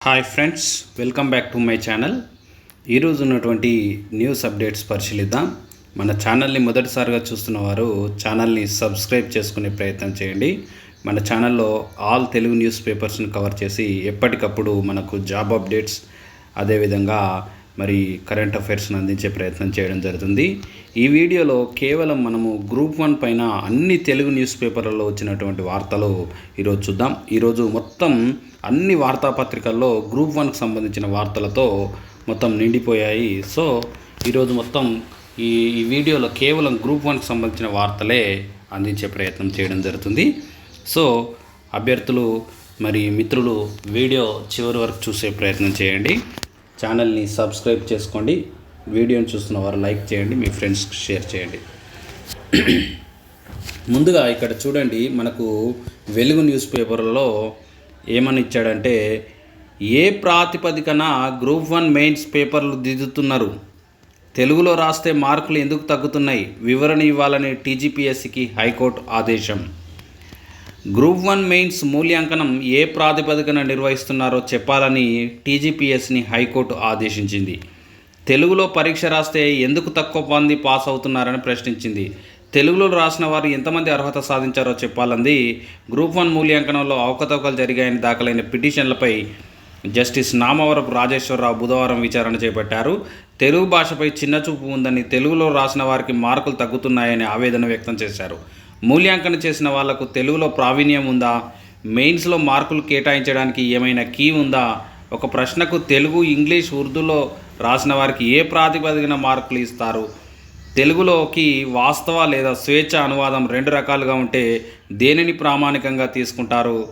Hi friends welcome back to my channel ఈరోజు ఉన్నటువంటి news updates పరిశీలిద్దాం. మన ఛానల్ని మొదటిసారిగా చూస్తున్న వారు ఛానల్ని సబ్స్క్రైబ్ చేసుకునే ప్రయత్నం చేయండి. మన ఛానల్లో ఆల్ తెలుగు న్యూస్ పేపర్స్ని కవర్ చేసి ఎప్పటికప్పుడు మనకు జాబ్ అప్డేట్స్ అదేవిధంగా మరి కరెంట్ అఫైర్స్ని అందించే ప్రయత్నం చేయడం జరుగుతుంది. ఈ వీడియోలో కేవలం మనము గ్రూప్ వన్ పైన అన్ని తెలుగు న్యూస్ పేపర్లలో వచ్చినటువంటి వార్తలు ఈరోజు చూద్దాం. ఈరోజు మొత్తం అన్ని వార్తాపత్రికల్లో గ్రూప్ వన్కి సంబంధించిన వార్తలతో మొత్తం నిండిపోయాయి. సో ఈరోజు మొత్తం ఈ ఈ వీడియోలో కేవలం గ్రూప్ వన్కి సంబంధించిన వార్తలే అందించే ప్రయత్నం చేయడం జరుగుతుంది. సో అభ్యర్థులు మరి మిత్రులు వీడియో చివరి వరకు చూసే ప్రయత్నం చేయండి. ఛానల్ని సబ్స్క్రైబ్ చేసుకోండి. వీడియోని చూస్తున్న వారు లైక్ చేయండి మీ ఫ్రెండ్స్కి షేర్ చేయండి. ముందుగా ఇక్కడ చూడండి మనకు వెలుగు న్యూస్ పేపర్లో ఏమని ఇచ్చాడంటే ఏ ప్రాతిపదికన గ్రూప్ వన్ మెయిన్స్ పేపర్లు దిద్దుతున్నారు? తెలుగులో రాస్తే మార్కులు ఎందుకు తగ్గుతున్నాయి? వివరణ ఇవ్వాలని టీజీపీఎస్సికి హైకోర్టు ఆదేశం. గ్రూప్ వన్ మెయిన్స్ మూల్యాంకనం ఏ ప్రాతిపదికన నిర్వహిస్తున్నారో చెప్పాలని టీజీపీఎస్ని హైకోర్టు ఆదేశించింది. తెలుగులో పరీక్ష రాస్తే ఎందుకు తక్కువ మంది పాస్ అవుతున్నారని ప్రశ్నించింది. తెలుగులో రాసిన వారు ఎంతమంది అర్హత సాధించారో చెప్పాలంది. గ్రూప్ వన్ మూల్యాంకనంలో అవకతవకలు జరిగాయని దాఖలైన పిటిషన్లపై జస్టిస్ నామవరపు రాజేశ్వరరావు బుధవారం విచారణ చేపట్టారు. తెలుగు భాషపై చిన్నచూపు ఉందని తెలుగులో రాసిన వారికి మార్కులు తగ్గుతున్నాయని ఆవేదన వ్యక్తం చేశారు. మూల్యాంకన చేసిన వాళ్ళకు తెలుగులో ప్రావీణ్యం ఉందా? మెయిన్స్లో మార్కులు కేటాయించడానికి ఏమైనా కీ ఉందా? ఒక ప్రశ్నకు తెలుగు ఇంగ్లీష్ ఉర్దూలో రాసిన వారికి ఏ ప్రాతిపదికన మార్కులు ఇస్తారు? తెలుగులోకి వాస్తవ లేదా స్వేచ్ఛ అనువాదం రెండు రకాలుగా ఉంటే దేనిని ప్రామాణికంగా తీసుకుంటారు?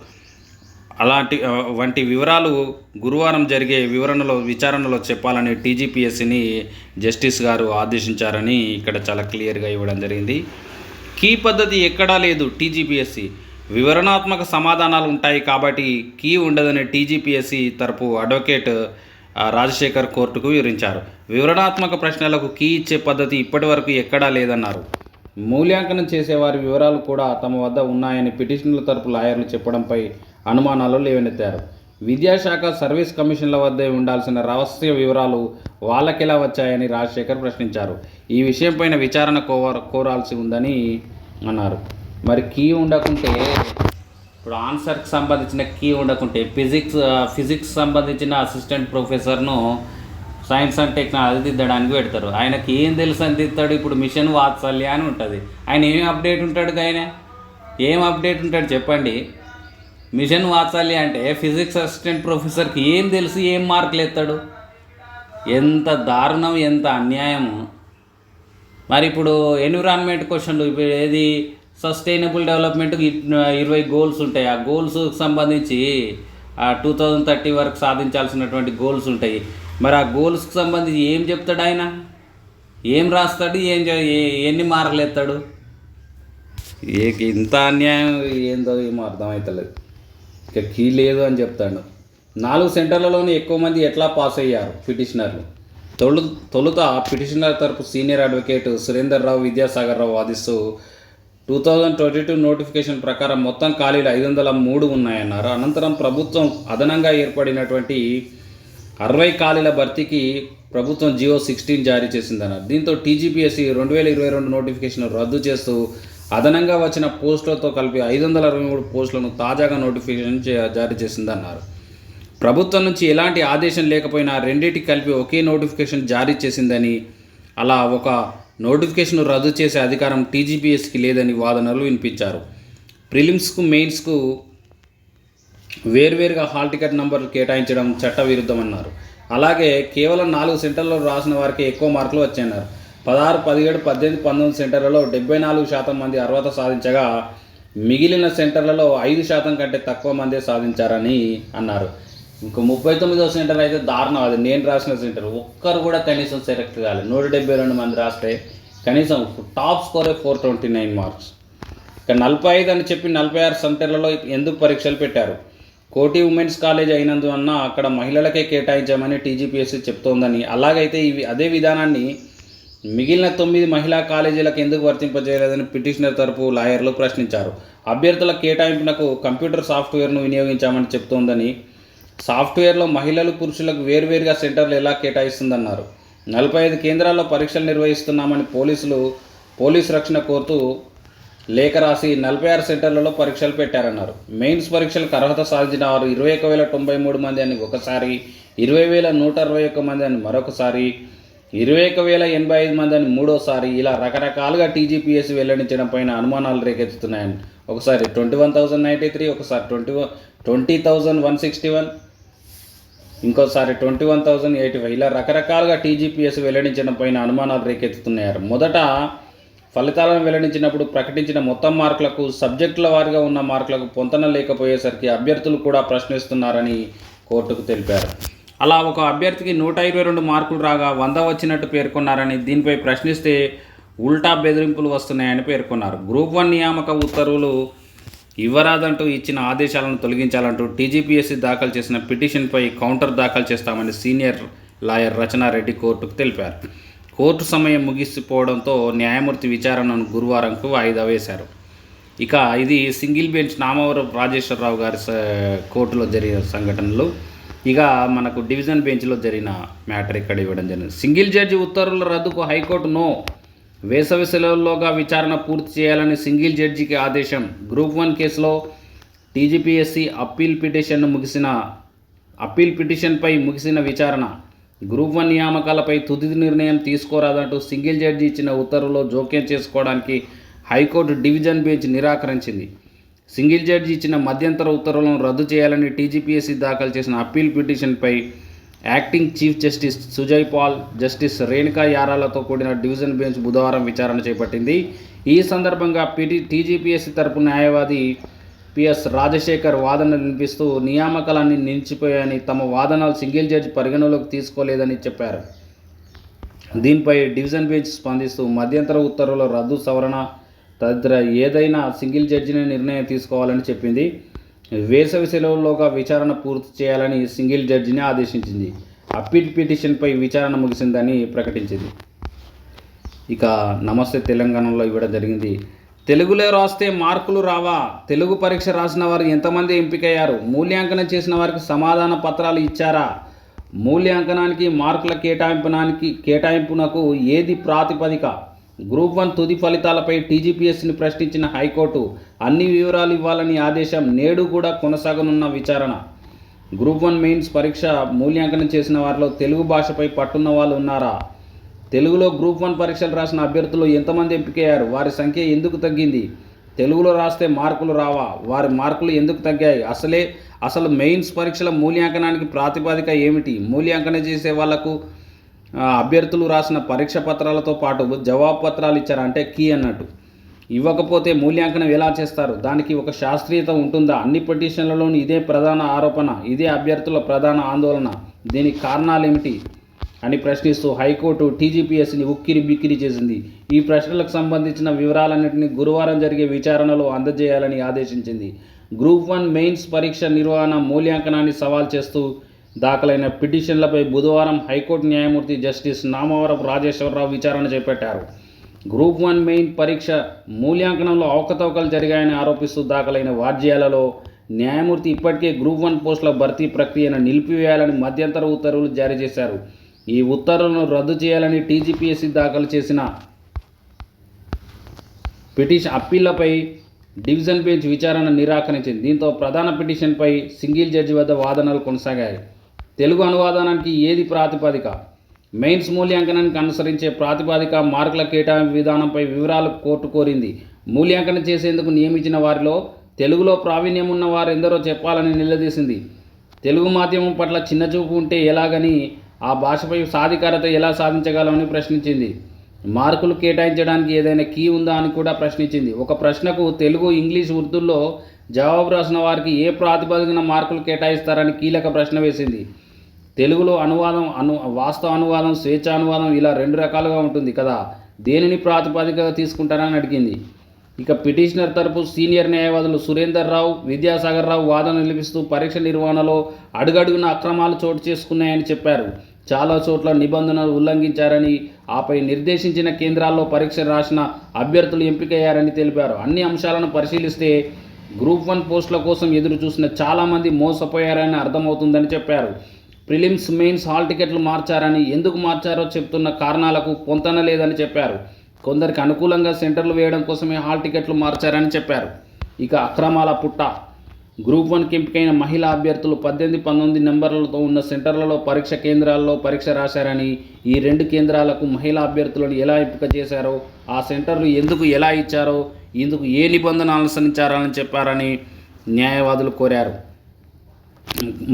అలాంటి వంటి వివరాలు గురువారం జరిగే వివరణలో విచారణలో చెప్పాలని టీజీపీఎస్సిని జస్టిస్ గారు ఆదేశించారని ఇక్కడ చాలా క్లియర్గా ఇవ్వడం జరిగింది. కీ పద్ధతి ఎక్కడా లేదు టీజీపీఎస్సి. వివరణాత్మక సమాధానాలు ఉంటాయి కాబట్టి కీ ఉండదని టీజీపీఎస్సి తరపు అడ్వకేట్ రాజశేఖర్ కోర్టుకు వివరించారు. వివరణాత్మక ప్రశ్నలకు కీ ఇచ్చే పద్ధతి ఇప్పటివరకు ఎక్కడా లేదన్నారు. మూల్యాంకనం చేసేవారి వివరాలు కూడా తమ వద్ద ఉన్నాయని పిటిషన్ల తరపు లాయర్లు చెప్పడంపై అనుమానాలు లేవనెత్తారు. విద్యాశాఖ సర్వీస్ కమిషన్ల వద్దే ఉండాల్సిన రహస్య వివరాలు వాళ్ళకెలా వచ్చాయని రాజశేఖర్ ప్రశ్నించారు. ఈ విషయంపైన విచారణ కోర కోరాల్సి ఉందని అన్నారు. మరి కీ ఉండకుంటే ఇప్పుడు ఆన్సర్కి సంబంధించిన కీ ఉండకుంటే ఫిజిక్స్ ఫిజిక్స్ సంబంధించిన అసిస్టెంట్ ప్రొఫెసర్ను సైన్స్ అండ్ టెక్నాలజీ దిద్దడానికి పెడతారు. ఆయనకి ఏం తెలుసు అని దిద్దాడు ఇప్పుడు మిషన్ వాత్సల్య అని ఉంటుంది. ఆయన ఏం అప్డేట్ ఉంటాడు ఆయన ఏం అప్డేట్ ఉంటాడు చెప్పండి. మిషన్ వాత్సల్య అంటే ఫిజిక్స్ అసిస్టెంట్ ప్రొఫెసర్కి ఏం తెలుసు ఏం మార్కులు ఎత్తాడు? ఎంత దారుణం ఎంత అన్యాయము. మరి ఇప్పుడు ఎన్విరాన్మెంట్ క్వశ్చన్లు ఇప్పుడు ఏది సస్టైనబుల్ డెవలప్మెంట్కి ఇరవై గోల్స్ ఉంటాయి. ఆ గోల్స్కి సంబంధించి ఆ టూ థౌజండ్ థర్టీ వరకు సాధించాల్సినటువంటి గోల్స్ ఉంటాయి. మరి ఆ గోల్స్కి సంబంధించి ఏం చెప్తాడు ఆయన? ఏం రాస్తాడు? ఏం ఎన్ని మార్కులు ఎత్తాడు? ఏ ఇంత అన్యాయం ఏందో ఏమో అర్థమవుతలేదు ఇక కీ లేదు అని చెప్తాడు. నాలుగు సెంటర్లలోనే ఎక్కువ మంది ఎట్లా పాస్ అయ్యారు పిటిషనర్లు? తొలు తొలుత పిటిషనర్ తరపు senior advocate Surender Rao Vidyasagar Rao వాదిస్తూ two thousand twenty two notification ప్రకారం మొత్తం ఖాళీలు ఐదు వందల మూడు ఉన్నాయన్నారు. అనంతరం ప్రభుత్వం అదనంగా ఏర్పడినటువంటి అరవై ఖాళీల భర్తీకి ప్రభుత్వం జియో సిక్స్టీన్ జారీ చేసిందన్నారు. దీంతో టీజీపీఎస్సీ రెండు వేల ఇరవై రెండు నోటిఫికేషన్ రద్దు చేస్తూ అదనంగా వచ్చిన పోస్టులతో కలిపి ఐదు వందల అరవై మూడు పోస్టులను తాజాగా నోటిఫికేషన్ చే- జారీ చేసిందన్నారు. ప్రభుత్వం నుంచి ఎలాంటి ఆదేశం లేకపోయినా రెండింటి కలిపి ఒకే నోటిఫికేషన్ జారీ చేసిందని అలా ఒక నోటిఫికేషన్ రద్దు చేసే అధికారం టీజీపీఎస్కి లేదని వాదనలు వినిపించారు. ప్రిలిమ్స్కు మెయిన్స్కు వేర్వేరుగా హాల్ టికెట్ నంబర్లు కేటాయించడం చట్టవిరుద్ధమన్నారు. అలాగే కేవలం నాలుగు సెంటర్లో రాసిన వారికి ఎక్కువ మార్కులు వచ్చాయన్నారు. పదహారు పదిహేడు పద్దెనిమిది పంతొమ్మిది సెంటర్లలో డెబ్బై నాలుగు శాతం మంది అర్హత సాధించగా మిగిలిన సెంటర్లలో ఐదు శాతం కంటే తక్కువ మందే సాధించారని అన్నారు. ఇంకో ముప్పై తొమ్మిదో సెంటర్ అయితే దారుణం. అది నేను రాసిన సెంటర్. ఒక్కరు కూడా కనీసం సెలెక్ట్ కాలేదు నూట డెబ్బై రెండు మంది రాస్తే కనీసం టాప్ స్కోరే ఫోర్ ట్వంటీ నైన్ మార్క్స్. ఇక నలభై ఐదు అని చెప్పి నలభై ఆరు సెంటర్లలో ఎందుకు పరీక్షలు పెట్టారు? కోటి ఉమెన్స్ కాలేజ్ అయినందువలన అక్కడ మహిళలకే కేటాయించామని టీజీపీఎస్సీ చెప్తోందని. అలాగైతే ఇవి అదే విధానాన్ని మిగిలిన తొమ్మిది మహిళా కాలేజీలకు ఎందుకు వర్తింపజేయలేదని పిటిషనర్ తరపు లాయర్లు ప్రశ్నించారు. అభ్యర్థుల కేటాయింపునకు కంప్యూటర్ సాఫ్ట్వేర్ను వినియోగించామని చెప్తోందని సాఫ్ట్వేర్లో మహిళలు పురుషులకు వేర్వేరుగా సెంటర్లు ఎలా కేటాయిస్తుందన్నారు. నలభై ఐదు కేంద్రాల్లో పరీక్షలు నిర్వహిస్తున్నామని పోలీసులు పోలీసు రక్షణ కోరుతూ లేఖ రాసి నలభై ఆరు సెంటర్లలో పరీక్షలు పెట్టారన్నారు. మెయిన్స్ పరీక్షలకు అర్హత సాధించిన వారు ఇరవై ఒక వేల తొంభై మూడు మంది అని ఒకసారి ఇరవై వేల నూట అరవై ఒక్క మంది అని మరొకసారి ఇరవై ఒక వేల ఎనభై ఐదు మంది అని మూడోసారి ఇలా రకరకాలుగా టీజీపీఎస్ వెల్లడించడం పైన అనుమానాలు రేకెత్తుతున్నాయని. ఒకసారి twenty one thousand ninety three ఒకసారి twenty one twenty thousand one sixty one ఇంకోసారి twenty one thousand eighty five. ఇలా రకరకాలుగా టీజీపీఎస్ వెల్లడించడం పైన అనుమానాలు రేకెత్తుతున్నాయి మొదట ఫలితాలను వెల్లడించినప్పుడు ప్రకటించిన మొత్తం మార్కులకు సబ్జెక్టుల వారీగా ఉన్న మార్కులకు పొంతన లేకపోయేసరికి అభ్యర్థులు కూడా ప్రశ్నిస్తున్నారని కోర్టుకు తెలిపారు. అలా ఒక అభ్యర్థికి నూట ఇరవై రెండు మార్కులు రాగా వంద వచ్చినట్టు పేర్కొన్నారని దీనిపై ప్రశ్నిస్తే ఉల్టా బెదిరింపులు వస్తున్నాయని పేర్కొన్నారు. గ్రూప్ వన్ నియామక ఉత్తర్వులు ఇవ్వరాదంటూ ఇచ్చిన ఆదేశాలను తొలగించాలంటూ టీజీపీఎస్సీ దాఖలు చేసిన పిటిషన్పై కౌంటర్ దాఖలు చేస్తామని సీనియర్ లాయర్ రచనారెడ్డి కోర్టుకు తెలిపారు. కోర్టు సమయం ముగిసిపోవడంతో న్యాయమూర్తి విచారణను గురువారంకు వాయిదా వేశారు. ఇక ఇది సింగిల్ బెంచ్ నామవరం రాజేశ్వరరావు గారి కోర్టులో జరిగిన సంఘటనలు. ఇక మనకు డివిజన్ బెంచ్లో జరిగిన మ్యాటర్ ఇక్కడ ఇవ్వడం జరిగింది. సింగిల్ జడ్జి ఉత్తర్వుల రద్దుకు హైకోర్టు నో. వేసవి సెలవుల్లోగా విచారణ పూర్తి చేయాలని సింగిల్ జడ్జికి ఆదేశం. గ్రూప్ వన్ కేసులో టీజీపీఎస్సీ అప్పీల్ పిటిషన్ను ముగిసిన అప్పీల్ పిటిషన్పై ముగిసిన విచారణ. గ్రూప్ వన్ నియామకాలపై తుది నిర్ణయం తీసుకోరాదంటూ సింగిల్ జడ్జి ఇచ్చిన ఉత్తర్వులో జోక్యం చేసుకోవడానికి హైకోర్టు డివిజన్ బెంచ్ నిరాకరించింది. సింగిల్ జడ్జి ఇచ్చిన మధ్యంతర ఉత్తర్వులను రద్దు చేయాలని టీజీపీఎస్సీ దాఖలు చేసిన అప్పీల్ పిటిషన్పై acting chief justice Sujoy Paul justice Renuka యారాలతో కూడిన డివిజన్ బెంచ్ బుధవారం విచారణ చేపట్టింది. ఈ సందర్భంగా పిటి టీజీపీఎస్సీ తరపు న్యాయవాది పిఎస్ రాజశేఖర్ వాదన వినిపిస్తూ నియామకాలన్నీ నిలిచిపోయాయని తమ వాదనలు సింగిల్ జడ్జి పరిగణలోకి తీసుకోలేదని చెప్పారు. దీనిపై డివిజన్ బెంచ్ స్పందిస్తూ మధ్యంతర ఉత్తర్వుల రద్దు సవరణ తదితర ఏదైనా సింగిల్ జడ్జిని నిర్ణయం తీసుకోవాలని చెప్పింది. వేసవి సెలవుల్లోగా విచారణ పూర్తి చేయాలని సింగిల్ జడ్జిని ఆదేశించింది. అప్పీల్ పిటిషన్పై విచారణ ముగిసిందని ప్రకటించింది. ఇక నమస్తే తెలంగాణలో ఇవ్వడం జరిగింది. తెలుగులో రాస్తే మార్కులు రావా? తెలుగు పరీక్ష రాసిన వారు ఎంతమంది ఎంపికయ్యారు? మూల్యాంకనం చేసిన వారికి సమాధాన పత్రాలు ఇచ్చారా? మూల్యాంకనానికి మార్కుల కేటాయింపునానికి కేటాయింపునకు ఏది ప్రాతిపదిక? గ్రూప్ వన్ తుది ఫలితాలపై టీజీపీఎస్సీని ప్రశ్నించిన హైకోర్టు అన్ని వివరాలు ఇవ్వాలని ఆదేశం నేడు కూడా కొనసాగనున్న విచారణ. గ్రూప్ వన్ మెయిన్స్ పరీక్ష మూల్యాంకనం చేసిన వారిలో తెలుగు భాషపై పట్టున్న వాళ్ళు ఉన్నారా? తెలుగులో గ్రూప్ వన్ పరీక్షలు రాసిన అభ్యర్థులు ఎంతమంది ఎంపికయ్యారు? వారి సంఖ్య ఎందుకు తగ్గింది? తెలుగులో రాస్తే మార్కులు రావా? వారి మార్కులు ఎందుకు తగ్గాయి? అసలే అసలు మెయిన్స్ పరీక్షల మూల్యాంకనానికి ప్రాతిపదిక ఏమిటి? మూల్యాంకనం చేసే వాళ్ళకు అభ్యర్థులు రాసిన పరీక్ష పత్రాలతో పాటు జవాబు పత్రాలు ఇచ్చారు? అంటే కీ అన్నట్టు. ఇవ్వకపోతే మూల్యాంకనం ఎలా చేస్తారు? దానికి ఒక శాస్త్రీయత ఉంటుందా? అన్ని పిటిషన్లలోనూ ఇదే ప్రధాన ఆరోపణ ఇదే అభ్యర్థుల ప్రధాన ఆందోళన. దీనికి కారణాలు ఏమిటి అని ప్రశ్నిస్తూ హైకోర్టు టీజీపీఎస్ని ఉక్కిరి బిక్కిరి చేసింది. ఈ ప్రశ్నలకు సంబంధించిన వివరాలన్నింటినీ గురువారం జరిగే విచారణలో అందజేయాలని ఆదేశించింది. గ్రూప్ వన్ మెయిన్స్ పరీక్ష నిర్వహణ మూల్యాంకనాన్ని సవాల్ చేస్తూ దాఖలైన పిటిషన్లపై బుధవారం హైకోర్టు న్యాయమూర్తి జస్టిస్ నామవరపు రాజేశ్వరరావు విచారణ చేపట్టారు. గ్రూప్ వన్ మెయిన్ పరీక్ష మూల్యాంకనంలో అవకతవకలు జరిగాయని ఆరోపిస్తూ దాఖలైన వాద్యాలలో న్యాయమూర్తి ఇప్పటికే గ్రూప్ వన్ పోస్టుల భర్తీ ప్రక్రియను నిలిపివేయాలని మధ్యంతర ఉత్తర్వులు జారీ చేశారు. ఈ ఉత్తర్వులను రద్దు చేయాలని టీజీపీఎస్సీ దాఖలు చేసిన పిటిషన్ అప్పీళ్ళపై డివిజన్ బెంచ్ విచారణ నిరాకరించింది. దీంతో ప్రధాన పిటిషన్పై సింగిల్ జడ్జి వద్ద వాదనలు కొనసాగాయి. తెలుగు అనువాదానికి ఏది ప్రాతిపదిక? మెయిన్స్ మూల్యాంకనానికి అనుసరించే ప్రాతిపదిక మార్కుల కేటాయింపు విధానంపై వివరాలు కోర్టు కోరింది. మూల్యాంకనం చేసేందుకు నియమించిన వారిలో తెలుగులో ప్రావీణ్యం ఉన్న వారు ఎందరో చెప్పాలని నిలదీసింది. తెలుగు మాధ్యమం పట్ల చిన్నచూపు ఉంటే ఎలాగని ఆ భాషపై సాధికారత ఎలా సాధించగలమని ప్రశ్నించింది. మార్కులు కేటాయించడానికి ఏదైనా కీ ఉందా అని కూడా ప్రశ్నించింది. ఒక ప్రశ్నకు తెలుగు ఇంగ్లీష్ ఉర్దూల్లో జవాబు రాసిన వారికి ఏ ప్రాతిపదికన మార్కులు కేటాయిస్తారని కీలక ప్రశ్న వేసింది. తెలుగులో అనువాదం అను వాస్తవ అనువాదం స్వేచ్ఛ అనువాదం ఇలా రెండు రకాలుగా ఉంటుంది కదా. దేనిని ప్రాతిపదికగా తీసుకుంటారని అడిగింది. ఇక పిటిషనర్ తరపు సీనియర్ న్యాయవాదులు సురేందర్ రావు విద్యాసాగర్ రావు వాదన నిలిపిస్తూ పరీక్ష నిర్వహణలో అడుగడుగున అక్రమాలు చోటు చేసుకున్నాయని చెప్పారు. చాలా చోట్ల నిబంధనలు ఉల్లంఘించారని ఆపై నిర్దేశించిన కేంద్రాల్లో పరీక్ష రాసిన అభ్యర్థులు ఎంపికయ్యారని తెలిపారు. అన్ని అంశాలను పరిశీలిస్తే గ్రూప్ వన్ పోస్టుల కోసం ఎదురు చూసిన చాలామంది మోసపోయారని అర్థమవుతుందని చెప్పారు. ప్రిలిమ్స్ మెయిన్స్ హాల్ టికెట్లు మార్చారని ఎందుకు మార్చారో చెప్తున్న కారణాలకు పొంతన లేదని చెప్పారు. కొందరికి అనుకూలంగా సెంటర్లు వేయడం కోసమే హాల్ టికెట్లు మార్చారని చెప్పారు. ఇక అక్రమాల పుట్ట. గ్రూప్ వన్కి ఎంపికైన మహిళా అభ్యర్థులు పద్దెనిమిది పంతొమ్మిది నెంబర్లతో ఉన్న సెంటర్లలో పరీక్ష కేంద్రాల్లో పరీక్ష రాశారని ఈ రెండు కేంద్రాలకు మహిళా అభ్యర్థులను ఎలా ఎంపిక చేశారో ఆ సెంటర్లు ఎందుకు ఎలా ఇచ్చారో ఇందుకు ఏ నిబంధనలు అనుసరించారని చెప్పారని న్యాయవాదులు కోరారు.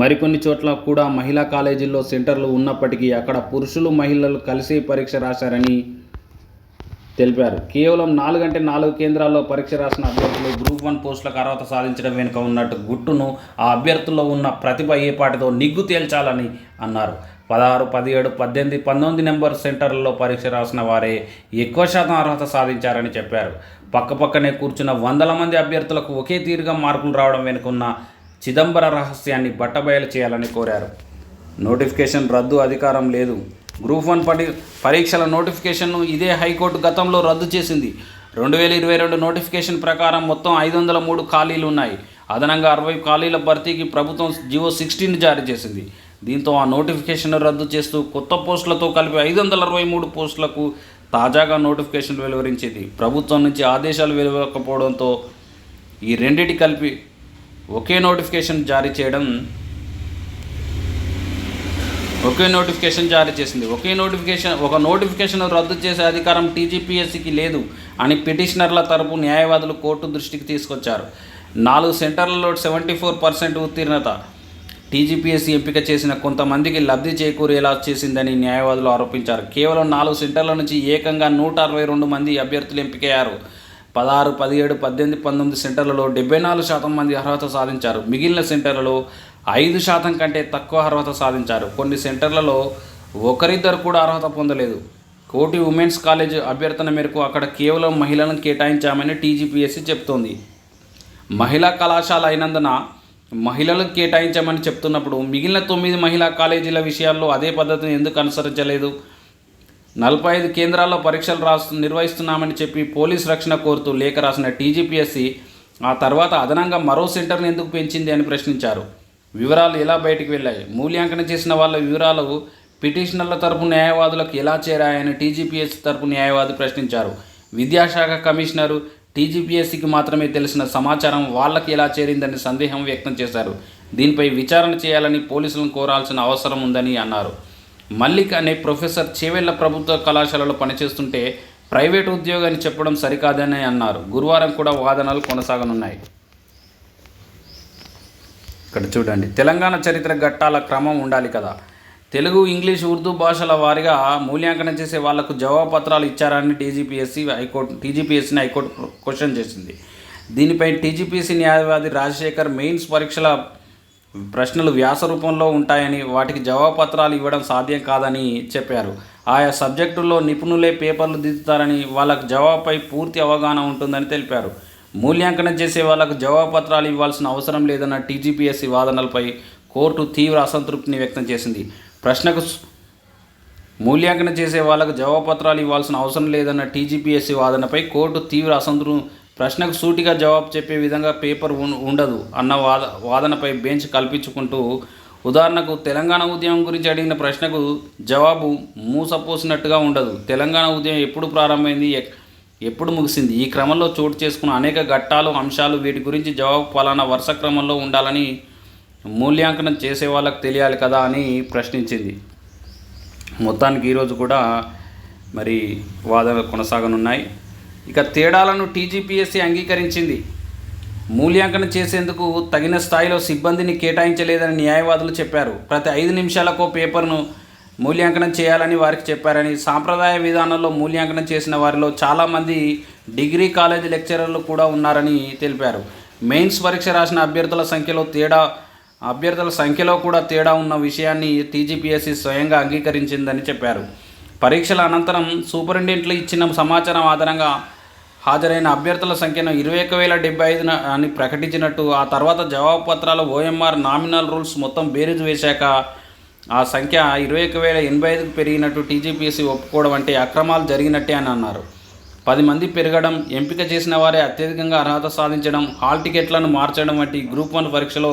మరికొన్ని చోట్ల కూడా మహిళా కాలేజీల్లో సెంటర్లు ఉన్నప్పటికీ అక్కడ పురుషులు మహిళలు కలిసి పరీక్ష రాశారని తెలిపారు. కేవలం నాలుగంటే నాలుగు కేంద్రాల్లో పరీక్ష రాసిన అభ్యర్థులు గ్రూప్ వన్ పోస్టులకు అర్హత సాధించడం వెనుక ఉన్నట్టు గుట్టును ఆ అభ్యర్థుల్లో ఉన్న ప్రతిభ ఏపాటితో నిగ్గు తేల్చాలని అన్నారు. పదహారు పదిహేడు పద్దెనిమిది పంతొమ్మిది నెంబర్ సెంటర్లలో పరీక్ష రాసిన వారే ఎక్కువ శాతం అర్హత సాధించారని చెప్పారు. పక్కపక్కనే కూర్చున్న వందల మంది అభ్యర్థులకు ఒకే తీరుగా మార్కులు రావడం వెనుకున్న చిదంబర రహస్యాన్ని బట్టబయలు చేయాలని కోరారు. నోటిఫికేషన్ రద్దు అధికారం లేదు. గ్రూప్ వన్ పడి పరీక్షల నోటిఫికేషన్ను ఇదే హైకోర్టు గతంలో రద్దు చేసింది. రెండు వేల ఇరవై రెండు నోటిఫికేషన్ ప్రకారం మొత్తం ఐదు వందల మూడు ఖాళీలు ఉన్నాయి. అదనంగా అరవై ఖాళీల భర్తీకి ప్రభుత్వం జివో సిక్స్టీన్ జారీ చేసింది. దీంతో ఆ నోటిఫికేషన్ రద్దు చేస్తూ కొత్త పోస్టులతో కలిపి ఐదు వందల అరవై మూడు పోస్టులకు తాజాగా నోటిఫికేషన్ వెలువరించింది. ప్రభుత్వం నుంచి ఆదేశాలు వెలువకపోవడంతో ఈ రెండిటి కలిపి ఒకే నోటిఫికేషన్ జారీ చేయడం ఒకే నోటిఫికేషన్ జారీ చేసింది. ఒకే నోటిఫికేషన్ ఒక నోటిఫికేషన్ రద్దు చేసే అధికారం టీజీపీఎస్సీకి లేదు అని పిటిషనర్ల తరపు న్యాయవాదులు కోర్టు దృష్టికి తీసుకొచ్చారు. నాలుగు సెంటర్లలో సెవెంటీ ఫోర్ పర్సెంట్ ఉత్తీర్ణత. టీజీపీఎస్సీ ఎంపిక చేసిన కొంతమందికి లబ్ధి చేకూరేలా చేసిందని న్యాయవాదులు ఆరోపించారు. కేవలం నాలుగు సెంటర్ల నుంచి ఏకంగా నూట అరవై రెండు మంది అభ్యర్థులు ఎంపికయ్యారు. పదహారు పదిహేడు పద్దెనిమిది పంతొమ్మిది సెంటర్లలో డెబ్బై నాలుగు శాతం మంది అర్హత సాధించారు. మిగిలిన సెంటర్లలో ఐదు శాతం కంటే తక్కువ అర్హత సాధించారు. కొన్ని సెంటర్లలో ఒకరిద్దరు కూడా అర్హత పొందలేదు. కోటి ఉమెన్స్ కాలేజ్ అభ్యర్థన మేరకు అక్కడ కేవలం మహిళలను కేటాయించామని టీజీపీఎస్సీ చెప్తోంది. మహిళా కళాశాల అయినందున మహిళలకు కేటాయించామని చెప్తున్నప్పుడు మిగిలిన తొమ్మిది మహిళా కాలేజీల విషయాల్లో అదే పద్ధతిని ఎందుకు అనుసరించలేదు? నలభై ఐదు కేంద్రాల్లో పరీక్షలు రాస్తు నిర్వహిస్తున్నామని చెప్పి పోలీస్ రక్షణ కోరుతూ లేఖ రాసిన టీజీపీఎస్సీ ఆ తర్వాత అదనంగా మరో సెంటర్ని ఎందుకు పెంచింది అని ప్రశ్నించారు. వివరాలు ఎలా బయటికి వెళ్ళాయి? మూల్యాంకనం చేసిన వాళ్ళ వివరాలు పిటిషనర్ల తరపు న్యాయవాదులకు ఎలా చేరాయని టీజీపీఎస్సీ తరపు న్యాయవాది ప్రశ్నించారు. విద్యాశాఖ కమిషనరు టీజీపీఎస్సీకి మాత్రమే తెలిసిన సమాచారం వాళ్ళకి ఎలా చేరిందని సందేహం వ్యక్తం చేశారు. దీనిపై విచారణ చేయాలని పోలీసులను కోరాల్సిన అవసరం ఉందని అన్నారు. మల్లిక్ అనే ప్రొఫెసర్ చేవెళ్ళ ప్రభుత్వ కళాశాలలో పనిచేస్తుంటే ప్రైవేట్ ఉద్యోగాన్ని చెప్పడం సరికాదని అన్నారు. గురువారం కూడా వాదనలు కొనసాగనున్నాయి. ఇక్కడ చూడండి. తెలంగాణ చరిత్ర ఘట్టాల క్రమం ఉండాలి కదా. తెలుగు ఇంగ్లీష్ ఉర్దూ భాషల వారిగా మూల్యాంకనం చేసే వాళ్ళకు జవాబుపత్రాలు ఇచ్చారని టీజీపీఎస్సీ హైకోర్టు టీజీపీఎస్సీని హైకోర్టు క్వశ్చన్ చేసింది. దీనిపై టీజీపీఎస్సీ న్యాయవాది రాజశేఖర్ మెయిన్స్ పరీక్షల ప్రశ్నలు వ్యాస రూపంలో ఉంటాయని వాటికి జవాబుపత్రాలు ఇవ్వడం సాధ్యం కాదని చెప్పారు. ఆయా సబ్జెక్టుల్లో నిపుణులే పేపర్లు దిద్దుతారని వాళ్ళకు జవాబుపై పూర్తి అవగాహన ఉంటుందని తెలిపారు. మూల్యాంకనం చేసే వాళ్ళకు జవాబుపత్రాలు ఇవ్వాల్సిన అవసరం లేదన్న టీజీపీఎస్సీ వాదనలపై కోర్టు తీవ్ర అసంతృప్తిని వ్యక్తం చేసింది. ప్రశ్నకు మూల్యాంకనం చేసే వాళ్ళకు జవాబుపత్రాలు ఇవ్వాల్సిన అవసరం లేదన్న టీజీపీఎస్సీ వాదనపై కోర్టు తీవ్ర అసంతృ ప్రశ్నకు సూటిగా జవాబు చెప్పే విధంగా పేపర్ ఉండదు అన్న వాద వాదనపై బెంచ్ కల్పించుకుంటూ ఉదాహరణకు తెలంగాణ ఉద్యమం గురించి అడిగిన ప్రశ్నకు జవాబు మూసపోసినట్టుగా ఉండదు. తెలంగాణ ఉద్యమం ఎప్పుడు ప్రారంభమైంది? ఎక్- ఎప్పుడు ముగిసింది? ఈ క్రమంలో చోటు చేసుకున్న అనేక ఘట్టాలు అంశాలు వీటి గురించి జవాబు పలానా వరుస క్రమంలో ఉండాలని మూల్యాంకనం చేసే వాళ్ళకు తెలియాలి కదా అని ప్రశ్నించింది. మొత్తానికి ఈరోజు కూడా మరి వాదనలు కొనసాగనున్నాయి. ఇక తేడాలను టీజీపీఎస్సీ అంగీకరించింది. మూల్యాంకనం చేసేందుకు తగిన స్థాయిలో సిబ్బందిని కేటాయించలేదని న్యాయవాదులు చెప్పారు. ప్రతి ఐదు నిమిషాలకో పేపర్ను మూల్యాంకనం చేయాలని వారికి చెప్పారని సాంప్రదాయ విధానంలో మూల్యాంకనం చేసిన వారిలో చాలామంది డిగ్రీ కాలేజ్ లెక్చరర్లు కూడా ఉన్నారని తెలిపారు. మెయిన్స్ పరీక్ష రాసిన అభ్యర్థుల సంఖ్యలో తేడా అభ్యర్థుల సంఖ్యలో కూడా తేడా ఉన్న విషయాన్ని టీజీపీఎస్సీ స్వయంగా అంగీకరించిందని చెప్పారు. పరీక్షల అనంతరం సూపరింటెండెంట్లు ఇచ్చిన సమాచారం ఆధారంగా హాజరైన అభ్యర్థుల సంఖ్యను ఇరవై ఒక వేల డెబ్బై ఐదు అని ప్రకటించినట్టు ఆ తర్వాత జవాబు పత్రాలు ఓఎంఆర్ నామినల్ రూల్స్ మొత్తం బేరీజు వేశాక ఆ సంఖ్య ఇరవై ఒక వేల ఎనభై ఐదుకు పెరిగినట్టు టీజీపీఎస్సీ ఒప్పుకోవడం అంటే అక్రమాలు జరిగినట్టే అని అన్నారు. పది మంది పెరగడం ఎంపిక చేసిన వారే అత్యధికంగా అర్హత సాధించడం హాల్ టికెట్లను మార్చడం వంటి గ్రూప్ వన్ పరీక్షలో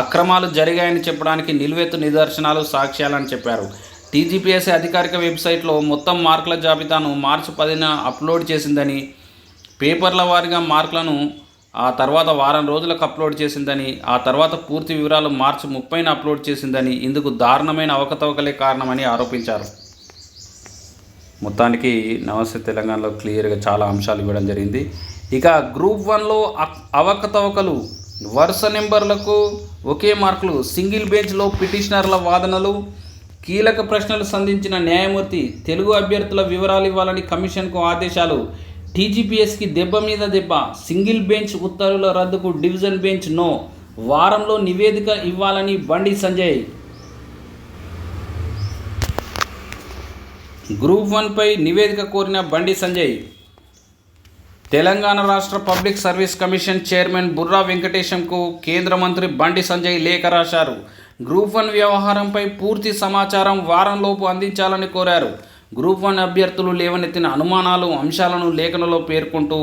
అక్రమాలు జరిగాయని చెప్పడానికి నిలువెత్తు నిదర్శనాలు సాక్ష్యాలని చెప్పారు. టీజీపీఎస్సీ అధికారిక వెబ్సైట్లో మొత్తం మార్కుల జాబితాను మార్చి పదిన అప్లోడ్ చేసిందని పేపర్ల వారీగా మార్కులను ఆ తర్వాత వారం రోజులకు అప్లోడ్ చేసిందని ఆ తర్వాత పూర్తి వివరాలు మార్చి ముప్పైన అప్లోడ్ చేసిందని ఇందుకు దారుణమైన అవకతవకలే కారణమని ఆరోపించారు. మొత్తానికి నమస్తే తెలంగాణలో క్లియర్గా చాలా అంశాలు ఇవ్వడం జరిగింది. ఇక గ్రూప్ వన్లో అక్- అవకతవకలు వరుస నెంబర్లకు ఒకే మార్కులు సింగిల్ బెంచ్లో పిటిషనర్ల వాదనలు కీలక ప్రశ్నలు సంధించిన న్యాయమూర్తి తెలుగు అభ్యర్థుల వివరాలు ఇవ్వాలని కమిషన్కు ఆదేశాలు. టీజీపీఎస్కి దెబ్బ మీద దెబ్బ సింగిల్ బెంచ్ ఉత్తర్వుల రద్దుకు డివిజన్ బెంచ్ నో వారంలో నివేదిక ఇవ్వాలని బండి సంజయ్. గ్రూప్ వన్పై నివేదిక కోరిన బండి సంజయ్. తెలంగాణ రాష్ట్ర public service commission chairman Burra వెంకటేశంకు కేంద్ర మంత్రి బండి సంజయ్ లేఖ రాశారు. గ్రూప్ వన్ వ్యవహారంపై పూర్తి సమాచారం వారంలోపు అందించాలని కోరారు. గ్రూప్ వన్ అభ్యర్థులు లేవనెత్తిన అనుమానాలు అంశాలను లేఖనలో పేర్కొంటూ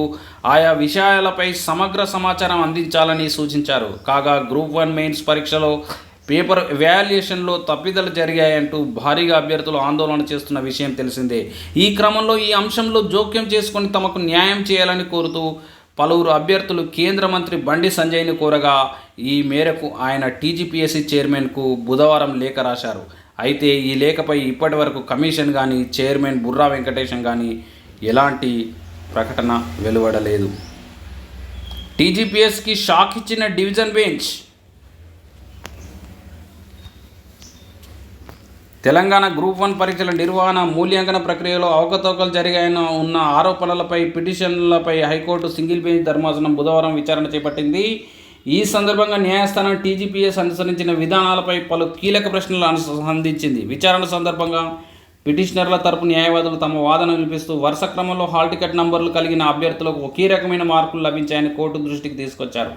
ఆయా విషయాలపై సమగ్ర సమాచారం అందించాలని సూచించారు. కాగా గ్రూప్ వన్ మెయిన్స్ పరీక్షలో పేపర్ వాల్యుయేషన్లో తప్పిదలు జరిగాయంటూ భారీగా అభ్యర్థులు ఆందోళన చేస్తున్న విషయం తెలిసిందే. ఈ క్రమంలో ఈ అంశంలో జోక్యం చేసుకొని తమకు న్యాయం చేయాలని కోరుతూ పలువురు అభ్యర్థులు కేంద్ర మంత్రి బండి సంజయ్ని కోరగా ఈ మేరకు ఆయన టీజీపీఎస్సీ చైర్మన్కు బుధవారం లేఖ రాశారు. అయితే ఈ లేఖపై ఇప్పటి వరకు కమిషన్ కానీ చైర్మన్ బుర్రా వెంకటేశం కానీ ఎలాంటి ప్రకటన వెలువడలేదు. టీజీపీఎస్కి షాక్ ఇచ్చిన division bench Telangana group one పరీక్షల నిర్వహణ మూల్యాంకన ప్రక్రియలో అవకతవకలు జరిగాయన ఉన్న ఆరోపణలపై పిటిషన్లపై హైకోర్టు సింగిల్ బెంచ్ ధర్మాసనం బుధవారం విచారణ చేపట్టింది. ఈ సందర్భంగా న్యాయస్థానం టీజీపీఎస్ అనుసరించిన విధానాలపై పలు కీలక ప్రశ్నలు అను- అందించింది విచారణ సందర్భంగా పిటిషనర్ల తరపు న్యాయవాదులు తమ వాదన వినిపిస్తూ వరుస క్రమంలో హాల్ టికెట్ నంబర్లు కలిగిన అభ్యర్థులకు ఒకే రకమైన మార్కులు లభించాయని కోర్టు దృష్టికి తీసుకొచ్చారు.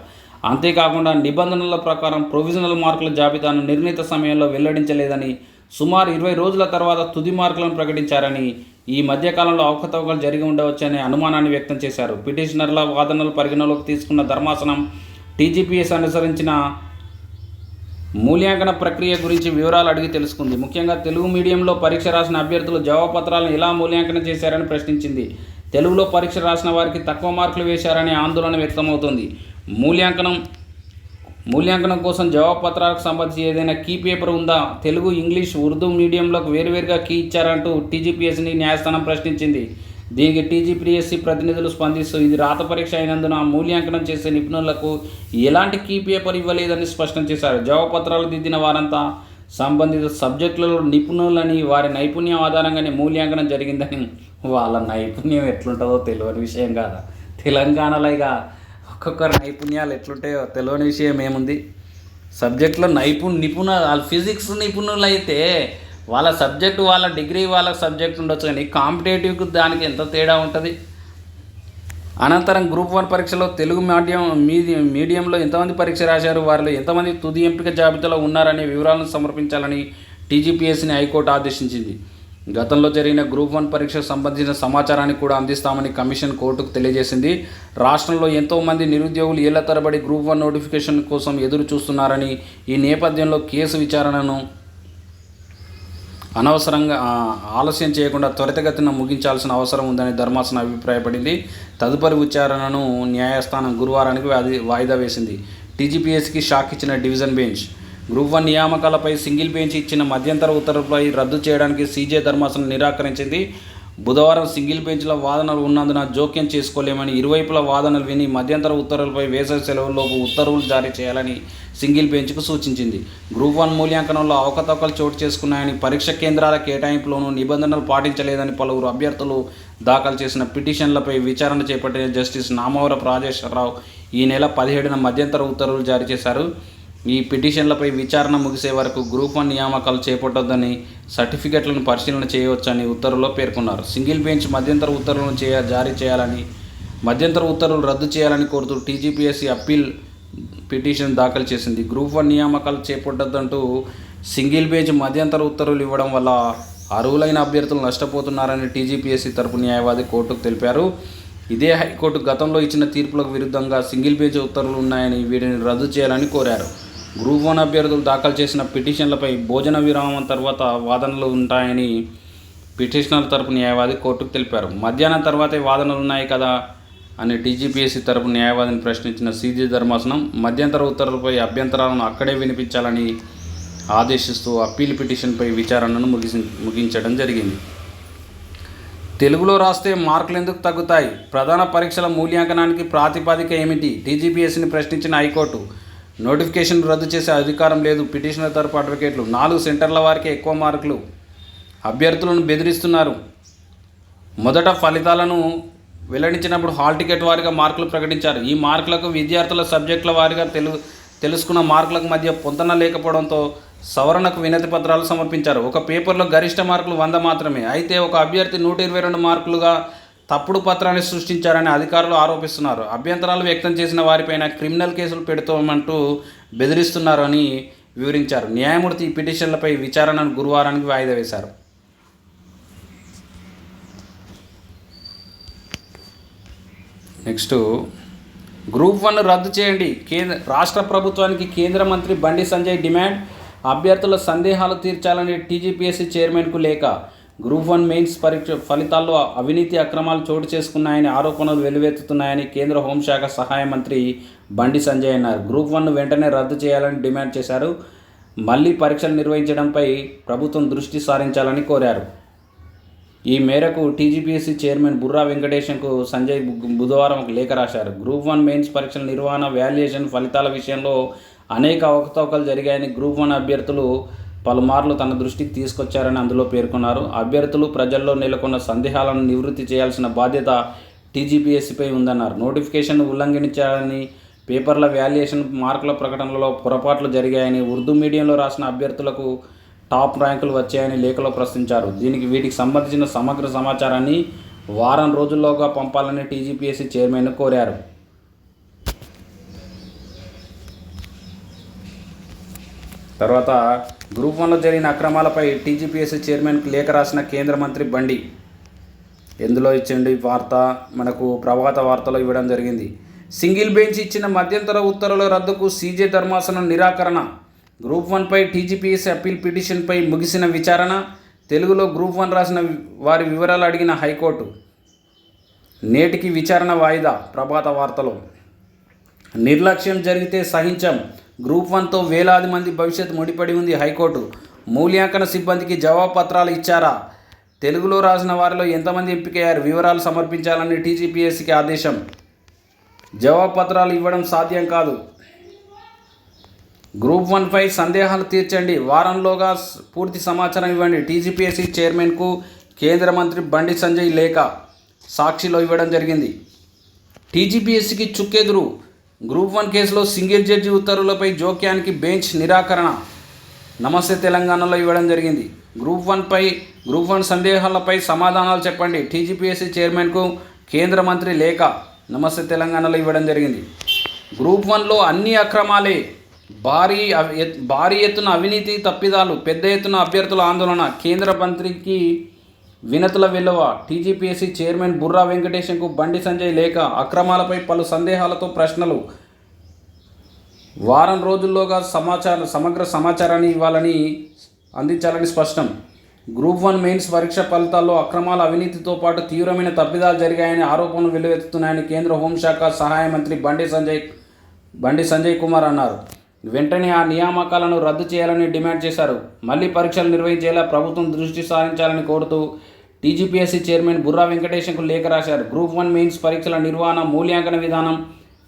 అంతేకాకుండా నిబంధనల ప్రకారం ప్రొవిజనల్ మార్కుల జాబితాను నిర్ణీత సమయంలో వెల్లడించలేదని సుమారు ఇరవై రోజుల తర్వాత తుది మార్కులను ప్రకటించారని ఈ మధ్యకాలంలో అవకతవకలు జరిగి ఉండవచ్చనే అనుమానాన్ని వ్యక్తం చేశారు. పిటిషనర్ల వాదనలు పరిగణలోకి తీసుకున్న ధర్మాసనం టీజీపీఎస్ అనుసరించిన మూల్యాంకన ప్రక్రియ గురించి వివరాలు అడిగి తెలుసుకుంది. ముఖ్యంగా తెలుగు మీడియంలో పరీక్ష రాసిన అభ్యర్థులు జవాబపత్రాలను ఎలా మూల్యాంకనం చేశారని ప్రశ్నించింది. తెలుగులో పరీక్ష రాసిన వారికి తక్కువ మార్కులు వేశారనే ఆందోళన వ్యక్తమవుతోంది. మూల్యాంకనం మూల్యాంకనం కోసం జవాబు పత్రాలకు సంబంధించి ఏదైనా కీ పేపర్ ఉందా? తెలుగు ఇంగ్లీష్ ఉర్దూ మీడియంలకు వేరువేరుగా కీ ఇచ్చారంటూ టీజీపీఎస్ని న్యాయస్థానం ప్రశ్నించింది. దీనికి టీజీపీఎస్సీ ప్రతినిధులు స్పందిస్తూ ఇది రాత పరీక్ష అయినందున మూల్యాంకనం చేసే నిపుణులకు ఎలాంటి కీ పేపర్ ఇవ్వలేదని స్పష్టం చేశారు. జవాబుపత్రాలు దిద్దిన వారంతా సంబంధిత సబ్జెక్టులలో నిపుణులని వారి నైపుణ్యం ఆధారంగానే మూల్యాంకనం జరిగిందని. వాళ్ళ నైపుణ్యం ఎట్లుంటుందో తెలియని విషయం కాదా? తెలంగాణలో ఇక ఒక్కొక్కరి నైపుణ్యాలు ఎట్లుంటాయో తెలియని విషయం ఏముంది? సబ్జెక్టులో నైపుణ్ నిపుణ వాళ్ళు ఫిజిక్స్ నిపుణులు అయితే వాళ్ళ సబ్జెక్టు వాళ్ళ డిగ్రీ వాళ్ళ సబ్జెక్ట్ ఉండొచ్చు కానీ కాంపిటేటివ్కి దానికి ఎంత తేడా ఉంటుంది? అనంతరం గ్రూప్ వన్ పరీక్షలో తెలుగు మీడియం మీది మీడియంలో ఎంతమంది పరీక్ష రాశారు? వారిలో ఎంతమంది తుది ఎంపిక జాబితాలో ఉన్నారనే వివరాలను సమర్పించాలని టీజీపీఎస్సీని హైకోర్టు ఆదేశించింది. గతంలో జరిగిన గ్రూప్ వన్ పరీక్షకు సంబంధించిన సమాచారాన్ని కూడా అందిస్తామని కమిషన్ కోర్టుకు తెలియజేసింది. రాష్ట్రంలో ఎంతోమంది నిరుద్యోగులు ఏళ్ళ తరబడి గ్రూప్ వన్ నోటిఫికేషన్ కోసం ఎదురు చూస్తున్నారని ఈ నేపథ్యంలో కేసు విచారణను అనవసరంగా ఆలస్యం చేయకుండా త్వరితగతిన ముగించాల్సిన అవసరం ఉందని ధర్మాసనం అభిప్రాయపడింది. తదుపరి విచారణను న్యాయస్థానం గురువారానికి వాయిదా వేసింది. టీజీపీఎస్కి షాక్ ఇచ్చిన డివిజన్ బెంచ్ గ్రూప్ వన్ నియామకాలపై సింగిల్ బెంచ్ ఇచ్చిన మధ్యంతర ఉత్తర్వులపై రద్దు చేయడానికి సీజే ధర్మాసనం నిరాకరించింది. బుధవారం సింగిల్ బెంచ్ల వాదనలు ఉన్నందున జోక్యం చేసుకోలేమని ఇరువైపుల వాదనలు విని మధ్యంతర ఉత్తర్వులపై వేసవి సెలవుల్లోపు ఉత్తర్వులు జారీ చేయాలని సింగిల్ బెంచ్కు సూచించింది. గ్రూప్ వన్ మూల్యాంకనంలో అవకతవకలు చోటు చేసుకున్నాయని పరీక్ష కేంద్రాల కేటాయింపులోనూ నిబంధనలు పాటించలేదని పలువురు అభ్యర్థులు దాఖలు చేసిన పిటిషన్లపై విచారణ చేపట్టిన జస్టిస్ నామవరపు రాజేశ్వరరావు ఈ నెల పదిహేడున మధ్యంతర ఉత్తర్వులు జారీ చేశారు. ఈ పిటిషన్లపై విచారణ ముగిసే వరకు గ్రూప్ వన్ నియామకాలు చేపట్టొద్దని సర్టిఫికెట్లను పరిశీలన చేయవచ్చని ఉత్తర్వులో పేర్కొన్నారు. సింగిల్ బెంచ్ మధ్యంతర ఉత్తర్వులను చేయ జారీ చేయాలని మధ్యంతర ఉత్తర్వులు రద్దు చేయాలని కోరుతూ టీజీపీఎస్సీ అప్పీల్ పిటిషన్ దాఖలు చేసింది. గ్రూప్ వన్ నియామకాలు చేపట్టొద్దంటూ సింగిల్ బెంచ్ మధ్యంతర ఉత్తర్వులు ఇవ్వడం వల్ల అర్హులైన అభ్యర్థులు నష్టపోతున్నారని టీజీపీఎస్సీ తరపు న్యాయవాది కోర్టుకు తెలిపారు. ఇదే హైకోర్టు గతంలో ఇచ్చిన తీర్పులకు విరుద్ధంగా సింగిల్ పేజీ ఉత్తర్వులు ఉన్నాయని వీటిని రద్దు చేయాలని కోరారు. గ్రూప్ వన్ అభ్యర్థులు దాఖలు చేసిన పిటిషన్లపై భోజన విరామం తర్వాత వాదనలు ఉంటాయని పిటిషనర్ తరపు న్యాయవాది కోర్టుకు తెలిపారు. మధ్యాహ్నం తర్వాతే వాదనలు ఉన్నాయి కదా అని టీజీపీఎస్సీ తరపు న్యాయవాదిని ప్రశ్నించిన సీజీ ధర్మాసనం మధ్యంతర ఉత్తర్వులపై అభ్యంతరాలను అక్కడే వినిపించాలని ఆదేశిస్తూ అప్పీల్ పిటిషన్పై విచారణను ముగిసి ముగించడం జరిగింది. తెలుగులో రాస్తే మార్కులు ఎందుకు తగ్గుతాయి? ప్రధాన పరీక్షల మూల్యాంకనానికి ప్రాతిపదిక ఏమిటి? టీజీపీఎస్సీని ప్రశ్నించిన హైకోర్టు నోటిఫికేషన్ రద్దు చేసే అధికారం లేదు. పిటిషనర్ తరపు అడ్వకేట్లు. నాలుగు సెంటర్ల వారికి ఎక్కువ మార్కులు. అభ్యర్థులను బెదిరిస్తున్నారు. మొదట ఫలితాలను వెల్లడించినప్పుడు హాల్ టికెట్ వారిగా మార్కులు ప్రకటించారు. ఈ మార్కులకు విద్యార్థుల సబ్జెక్టుల వారిగా తెలు తెలుసుకున్న మార్కులకు మధ్య పొంతన లేకపోవడంతో సవరణకు వినతి పత్రాలు సమర్పించారు. ఒక పేపర్లో గరిష్ట మార్కులు వంద మాత్రమే. అయితే ఒక అభ్యర్థి నూట ఇరవై రెండు మార్కులుగా తప్పుడు పత్రాన్ని సృష్టించారని అధికారులు ఆరోపిస్తున్నారు. అభ్యంతరాలు వ్యక్తం చేసిన వారిపైన క్రిమినల్ కేసులు పెడుతామంటూ బెదిరిస్తున్నారని వివరించారు. న్యాయమూర్తి ఈ పిటిషన్లపై విచారణను గురువారానికి వాయిదా వేశారు. నెక్స్ట్ గ్రూప్ వన్ రద్దు చేయండి. కేంద్ర రాష్ట్ర ప్రభుత్వానికి కేంద్ర మంత్రి బండి సంజయ్ డిమాండ్ అభ్యర్థుల సందేహాలు తీర్చాలని టీజీపీఎస్సీ చైర్మన్కు లేక గ్రూప్ వన్ మెయిన్స్ పరీక్ష ఫలితాల్లో అవినీతి అక్రమాలు చోటు చేసుకున్నాయని ఆరోపణలు వెలువెత్తుతున్నాయని కేంద్ర హోంశాఖ సహాయ మంత్రి బండి సంజయ్ అన్నారు. గ్రూప్ వన్ వెంటనే రద్దు చేయాలని డిమాండ్ చేశారు. మళ్ళీ పరీక్షలు నిర్వహించడంపై ప్రభుత్వం దృష్టి సారించాలని కోరారు. ఈ మేరకు టీజీపీఎస్సీ చైర్మన్ బుర్రా వెంకటేశంకు సంజయ్ బుధవారం ఒక లేఖ రాశారు. గ్రూప్ వన్ మెయిన్స్ పరీక్షల నిర్వహణ వాల్యుయేషన్ ఫలితాల విషయంలో అనేక అవకతవకలు జరిగాయని గ్రూప్ వన్ అభ్యర్థులు పలుమార్లు తన దృష్టికి తీసుకొచ్చారని అందులో పేర్కొన్నారు. అభ్యర్థులు ప్రజల్లో నెలకొన్న సందేహాలను నివృత్తి చేయాల్సిన బాధ్యత టీజీపీఎస్సీపై ఉందన్నారు. నోటిఫికేషన్ ఉల్లంఘించాలని పేపర్ల వాల్యుయేషన్ మార్కుల ప్రకటనలో పొరపాట్లు జరిగాయని ఉర్దూ మీడియంలో రాసిన అభ్యర్థులకు టాప్ ర్యాంకులు వచ్చాయని లేఖలో ప్రశ్నించారు. దీనికి వీటికి సంబంధించిన సమగ్ర సమాచారాన్ని వారం రోజుల్లోగా పంపాలని టీజీపీఎస్సీ చైర్మన్ కోరారు. తర్వాత గ్రూప్ వన్లో జరిగిన అక్రమాలపై టీజీపీఎస్సీ చైర్మన్కి లేఖ రాసిన కేంద్ర మంత్రి బండి. ఎందులో ఇచ్చండి వార్త? మనకు ప్రభాత వార్తలో ఇవ్వడం జరిగింది. సింగిల్ బెంచ్ ఇచ్చిన మధ్యంతర ఉత్తర్వుల రద్దుకు సీజే ధర్మాసనం నిరాకరణ. గ్రూప్ వన్పై టీజీపీఎస్సీ అప్పీల్ పిటిషన్పై ముగిసిన విచారణ. తెలుగులో గ్రూప్ వన్ రాసిన వారి వివరాలు అడిగిన హైకోర్టు. నేటికి విచారణ వాయిదా? ప్రభాత వార్తలో. నిర్లక్ష్యం జరిగితే సహించం. గ్రూప్ వన్తో వేలాది మంది భవిష్యత్ ముడిపడి ఉంది హైకోర్టు. మూల్యాంకన సిబ్బందికి జవాబు పత్రాలు ఇచ్చారా? తెలుగులో రాసిన వారిలో ఎంతమంది ఎంపికయ్యారు? వివరాలు సమర్పించాలని టీజీపీఎస్సీకి ఆదేశం. జవాబు పత్రాలు ఇవ్వడం సాధ్యం కాదు. గ్రూప్ వన్పై సందేహాలు తీర్చండి. వారంలోగా పూర్తి సమాచారం ఇవ్వండి. టీజీపీఎస్సీ చైర్మన్కు కేంద్ర మంత్రి బండి సంజయ్ లేఖ సాక్షిలో ఇవ్వడం జరిగింది. టీజీపీఎస్సీకి చుక్కెదురు గ్రూప్ వన్ కేసులో సింగిల్ జడ్జి ఉత్తర్వులపై జోక్యానికి బెంచ్ నిరాకరణ. నమస్తే తెలంగాణలో ఇవ్వడం జరిగింది. గ్రూప్ వన్పై గ్రూప్ వన్ సందేహాలపై సమాధానాలు చెప్పండి. టీజీపీఎస్సీ చైర్మన్కు కేంద్ర మంత్రి లేఖ. నమస్తే తెలంగాణలో ఇవ్వడం జరిగింది. గ్రూప్ వన్లో అన్ని అక్రమాలే. భారీ అవి- భారీ ఎత్తున అవినీతి తప్పిదాలు పెద్ద ఎత్తున అభ్యర్థుల ఆందోళన. కేంద్ర మంత్రికి వినతుల వెలువ టీజీపీఎస్సీ చైర్మన్ బుర్రా వెంకటేశంకు బండి సంజయ్ లేఖ అక్రమాలపై పలు సందేహాలతో ప్రశ్నలు. వారం రోజుల్లోగా సమాచారం సమగ్ర సమాచారాన్ని ఇవ్వాలని అందించాలని స్పష్టం. గ్రూప్ వన్ మెయిన్స్ పరీక్ష ఫలితాల్లో అక్రమాల అవినీతితో పాటు తీవ్రమైన తప్పిదాలు జరిగాయని ఆరోపణలు వెల్లువెత్తుతున్నాయని కేంద్ర హోంశాఖ సహాయ మంత్రి బండి సంజయ్ బండి సంజయ్ కుమార్ అన్నారు. వెంటనే ఆ నియామకాలను రద్దు చేయాలని డిమాండ్ చేశారు. మళ్ళీ పరీక్షలు నిర్వహించేలా ప్రభుత్వం దృష్టి సారించాలని కోరుతూ టీజీపీఎస్సీ చైర్మన్ బుర్రా వెంకటేశంకు లేఖ రాశారు. గ్రూప్ వన్ మెయిన్స్ పరీక్షల నిర్వహణ మూల్యాంకన విధానం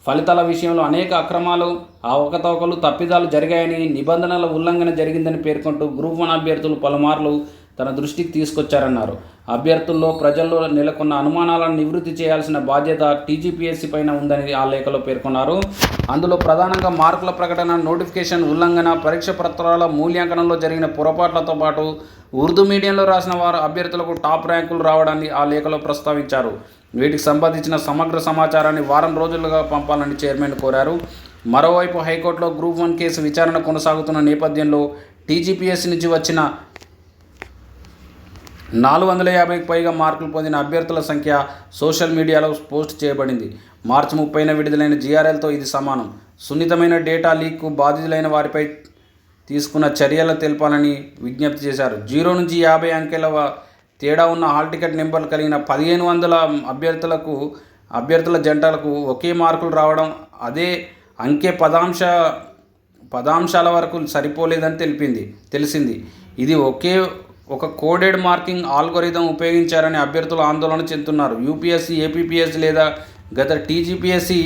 ఫలితాల విషయంలో అనేక అక్రమాలు అవకతవకలు తప్పిదాలు జరిగాయని నిబంధనల ఉల్లంఘన జరిగిందని పేర్కొంటూ గ్రూప్ వన్ అభ్యర్థులు పలుమార్లు తన దృష్టికి తీసుకొచ్చారన్నారు. అభ్యర్థుల్లో ప్రజల్లో నెలకొన్న అనుమానాలను నివృత్తి చేయాల్సిన బాధ్యత టీజీపీఎస్సీ పైన ఉందని ఆ లేఖలో పేర్కొన్నారు. అందులో ప్రధానంగా మార్కుల ప్రకటన నోటిఫికేషన్ ఉల్లంఘన పరీక్ష పత్రాల మూల్యాంకనంలో జరిగిన పొరపాట్లతో పాటు ఉర్దూ మీడియంలో రాసిన వారు అభ్యర్థులకు టాప్ ర్యాంకులు రావడాన్ని ఆ లేఖలో ప్రస్తావించారు. వీటికి సంబంధించిన సమగ్ర సమాచారాన్ని వారం రోజులుగా పంపాలని చైర్మన్ కోరారు. మరోవైపు హైకోర్టులో గ్రూప్ వన్ కేసు విచారణ కొనసాగుతున్న నేపథ్యంలో టీజీపీఎస్సీ నుంచి వచ్చిన నాలుగు వందల యాభైకి పైగా మార్కులు పొందిన అభ్యర్థుల సంఖ్య సోషల్ మీడియాలో పోస్ట్ చేయబడింది. మార్చి ముప్పైన విడుదలైన జీఆర్ఎల్తో ఇది సమానం. సున్నితమైన డేటా లీక్కు బాధితులైన వారిపై తీసుకున్న చర్యలు తెలపాలని విజ్ఞప్తి చేశారు. జీరో నుంచి యాభై అంకెల తేడా ఉన్న హాల్ టికెట్ నెంబర్లు కలిగిన పదిహేను వందల అభ్యర్థులకు అభ్యర్థుల జంటలకు ఒకే మార్కులు రావడం అదే అంకె పదాంశ పదాంశాల వరకు సరిపోలేదని తెలిపింది తెలిసింది. ఇది ఒకే ఒక కోడెడ్ మార్కింగ్ ఆల్గోరిథం ఉపయోగించారని అభ్యర్థులు ఆందోళన చెందుతున్నారు. యూపీఎస్సీ ఏపీపీఎస్ లేదా గత టీజీపీఎస్సీ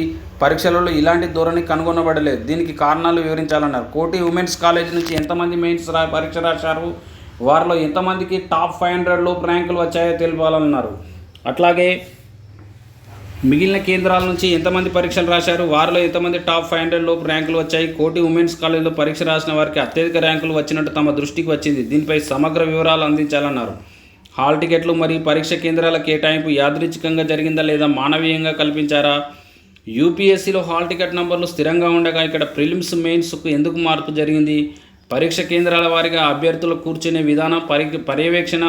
పరీక్షలలో ఇలాంటి ధోరణి కనుగొనబడలేదు. దీనికి కారణాలు వివరించాలన్నారు. కోటి ఉమెన్స్ కాలేజ్ నుంచి ఎంతమంది మెయిన్స్ రా పరీక్ష రాశారు? వారిలో ఎంతమందికి టాప్ ఫైవ్ హండ్రెడ్ లోపు ర్యాంకులు వచ్చాయో తెలిపాలన్నారు. అట్లాగే మిగిలిన కేంద్రాల నుంచి ఎంతమంది పరీక్షలు రాశారు? వారిలో ఎంతమంది టాప్ ఫైవ్ హండ్రెడ్ లోపు ర్యాంకులు వచ్చాయి? కోటి ఉమెన్స్ కాలేజీలో పరీక్ష రాసిన వారికి అత్యధిక ర్యాంకులు వచ్చినట్టు తమ దృష్టికి వచ్చింది. దీనిపై సమగ్ర వివరాలు అందించాలన్నారు. హాల్ టికెట్లు మరియు పరీక్ష కేంద్రాల కేటాయింపు యాదృచ్ఛికంగా జరిగిందా లేదా మానవీయంగా కల్పించారా? యూపీఎస్సీలో హాల్ టికెట్ నంబర్లు స్థిరంగా ఉండగా ఇక్కడ ప్రిలిమ్స్ మెయిన్స్కు ఎందుకు మార్పు జరిగింది? పరీక్ష కేంద్రాల వారిగా అభ్యర్థులు కూర్చునే విధానం పరి పర్యవేక్షణ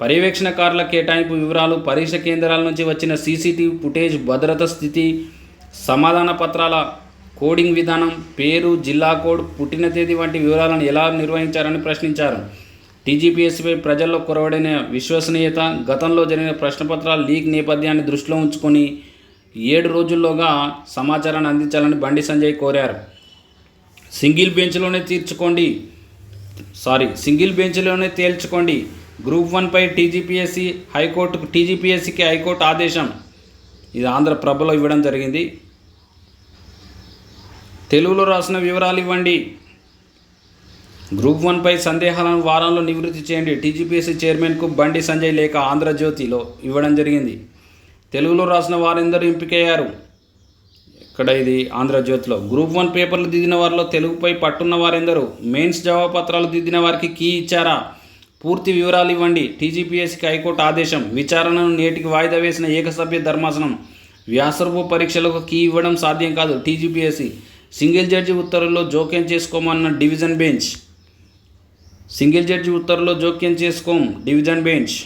పర్యవేక్షణకారుల కేటాయింపు వివరాలు పరీక్ష కేంద్రాల నుంచి వచ్చిన సీసీటీవీ ఫుటేజ్ భద్రత స్థితి సమాధాన పత్రాల కోడింగ్ విధానం పేరు జిల్లా కోడ్ పుట్టిన తేదీ వంటి వివరాలను ఎలా నిర్వహించారని ప్రశ్నించారు. టీజీపీఎస్సీపై ప్రజల్లో కొరవడిన విశ్వసనీయత గతంలో జరిగిన ప్రశ్నపత్రాల లీక్ నేపథ్యాన్ని దృష్టిలో ఉంచుకొని ఏడు రోజుల్లోగా సమాచారాన్ని అందించాలని బండి సంజయ్ కోరారు. సింగిల్ బెంచ్లోనే తీర్చుకోండి సారీ సింగిల్ బెంచ్లోనే తేల్చుకోండి గ్రూప్ వన్పై టీజీపీఎస్సీ హైకోర్టుకు టీజీపీఎస్సీకి హైకోర్టు ఆదేశం. ఇది ఆంధ్ర ప్రభలో ఇవ్వడం జరిగింది. తెలుగులో రాసిన వివరాలు ఇవ్వండి. గ్రూప్ వన్పై సందేహాలను వారంలో నివృత్తి చేయండి. టీజీపీఎస్సీ చైర్మన్కు బండి సంజయ్ లేఖ ఆంధ్రజ్యోతిలో ఇవ్వడం జరిగింది. తెలుగులో రాసిన వారందరూ ఎంపికయ్యారు. ఇక్కడ ఇది ఆంధ్రజ్యోతిలో గ్రూప్ వన్ పేపర్లు దిద్దిన వారిలో తెలుగుపై పట్టున్న వారెందరూ? మెయిన్స్ జవాబు పత్రాలు దిద్దిన వారికి కీ ఇచ్చారా? పూర్తి వివరాలు ఇవ్వండి. టీజీపీఎస్సీకి హైకోర్టు ఆదేశం. విచారణను నేటికి వాయిదా వేసిన ఏకసభ్య ధర్మాసనం. వ్యాసరూప పరీక్షలకు కీ ఇవ్వడం సాధ్యం కాదు. టీజీపీఎస్సీ సింగిల్ జడ్జి ఉత్తర్వుల్లో జోక్యం చేసుకోమన్న డివిజన్ బెంచ్. సింగిల్ జడ్జి ఉత్తర్వులో జోక్యం చేసుకోం డివిజన్ బెంచ్.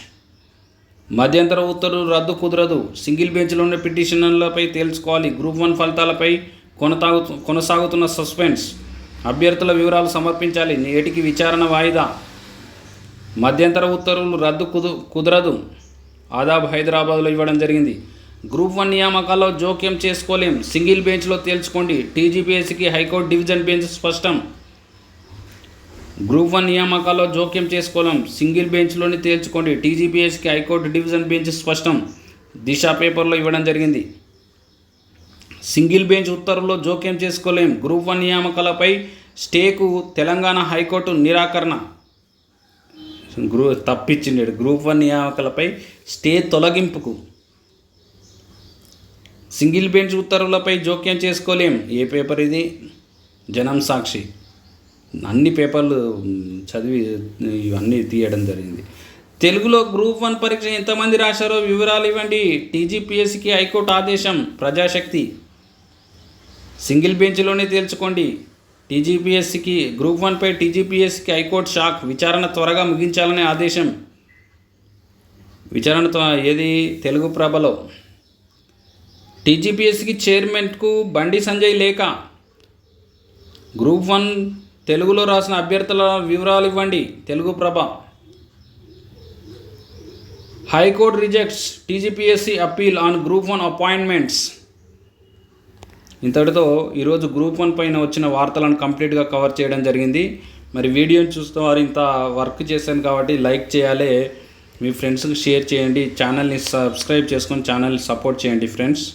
మధ్యంతర ఉత్తర్వులు రద్దు కుదరదు. సింగిల్ బెంచ్లో ఉన్న పిటిషనర్లపై తేల్చుకోవాలి. గ్రూప్ వన్ ఫలితాలపై కొనసాగు కొనసాగుతున్న సస్పెన్స్. అభ్యర్థుల వివరాలు సమర్పించాలి. నేటికి విచారణ వాయిదా. మధ్యంతర ఉత్తర్వులు రద్దు కుదు కుదరదు. ఆదాబ్ హైదరాబాద్లో ఇవ్వడం జరిగింది. గ్రూప్ వన్ నియామకాల్లో జోక్యం చేసుకోలేం. సింగిల్ బెంచ్లో తేల్చుకోండి. టీజీపీఎస్సీకి హైకోర్టు డివిజన్ బెంచ్ స్పష్టం. గ్రూప్ వన్ నియామకాల్లో జోక్యం చేసుకోలేం. సింగిల్ బెంచ్లోని తేల్చుకోండి. టీజీపీఎస్సీకి హైకోర్టు డివిజన్ బెంచ్ స్పష్టం. దిశ పేపర్లో ఇవ్వడం జరిగింది. సింగిల్ బెంచ్ ఉత్తర్వుల్లో జోక్యం చేసుకోలేం. గ్రూప్ వన్ నియామకాలపై స్టేకు తెలంగాణ హైకోర్టు నిరాకరణ. గ్రూ తప్పించిండు గ్రూప్ వన్ నియామకాలపై స్టే తొలగింపుకు. సింగిల్ బెంచ్ ఉత్తర్వులపై జోక్యం చేసుకోలేం. ఏ పేపర్ ఇది? జనం సాక్షి. అన్ని పేపర్లు చదివి ఇవన్నీ తీయడం జరిగింది. తెలుగులో గ్రూప్ వన్ పరీక్ష ఎంతమంది రాశారో వివరాలు ఇవ్వండి. టీజీపీఎస్సీకి హైకోర్టు ఆదేశం. ప్రజాశక్తి. సింగిల్ బెంచ్లోనే తేల్చుకోండి. టీజీపీఎస్సీకి గ్రూప్ వన్పై టీజీపీఎస్సీకి హైకోర్టు షాక్. విచారణ త్వరగా ముగించాలనే ఆదేశం. విచారణ ఏది? తెలుగు ప్రభలో. టీజీపీఎస్సీకి చైర్మన్కు బండి సంజయ్ లేఖ గ్రూప్ వన్ తెలుగులో రాసిన అభ్యర్థుల వివరాలు ఇవ్వండి Telugu Prabha. High court rejects. TGPSC appeal on group one appointments. ఇంతటితో ఈరోజు గ్రూప్ వన్ పైన వచ్చిన వార్తలను కంప్లీట్గా కవర్ చేయడం జరిగింది. మరి వీడియోని చూస్తూ వారు ఇంత వర్క్ చేశాను కాబట్టి లైక్ చేయాలి. మీ ఫ్రెండ్స్కి షేర్ చేయండి. ఛానల్ని సబ్స్క్రైబ్ చేసుకొని ఛానల్ని సపోర్ట్ చేయండి ఫ్రెండ్స్.